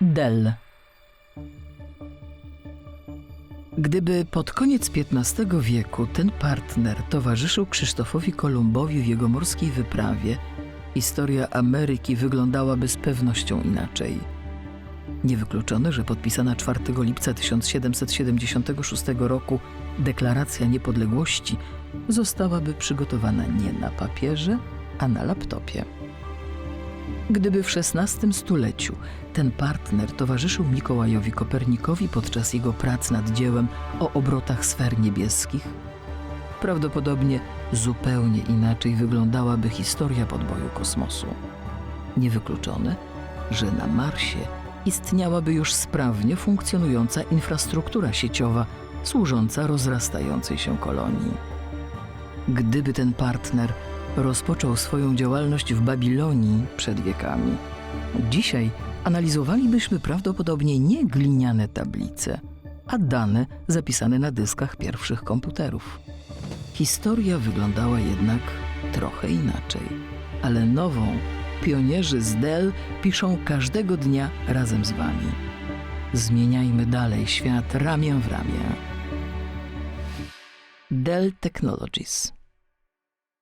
Dell. Gdyby pod koniec XV wieku ten partner towarzyszył Krzysztofowi Kolumbowi w jego morskiej wyprawie, historia Ameryki wyglądałaby z pewnością inaczej. Niewykluczone, że podpisana 4 lipca 1776 roku deklaracja niepodległości zostałaby przygotowana nie na papierze, a na laptopie. Gdyby w XVI stuleciu ten partner towarzyszył Mikołajowi Kopernikowi podczas jego prac nad dziełem o obrotach sfer niebieskich, prawdopodobnie zupełnie inaczej wyglądałaby historia podboju kosmosu. Niewykluczone, że na Marsie istniałaby już sprawnie funkcjonująca infrastruktura sieciowa służąca rozrastającej się kolonii. Gdyby ten partner rozpoczął swoją działalność w Babilonii przed wiekami, dzisiaj analizowalibyśmy prawdopodobnie nie gliniane tablice, a dane zapisane na dyskach pierwszych komputerów. Historia wyglądała jednak trochę inaczej, ale nową pionierzy z Dell piszą każdego dnia razem z Wami. Zmieniajmy dalej świat ramię w ramię. Dell Technologies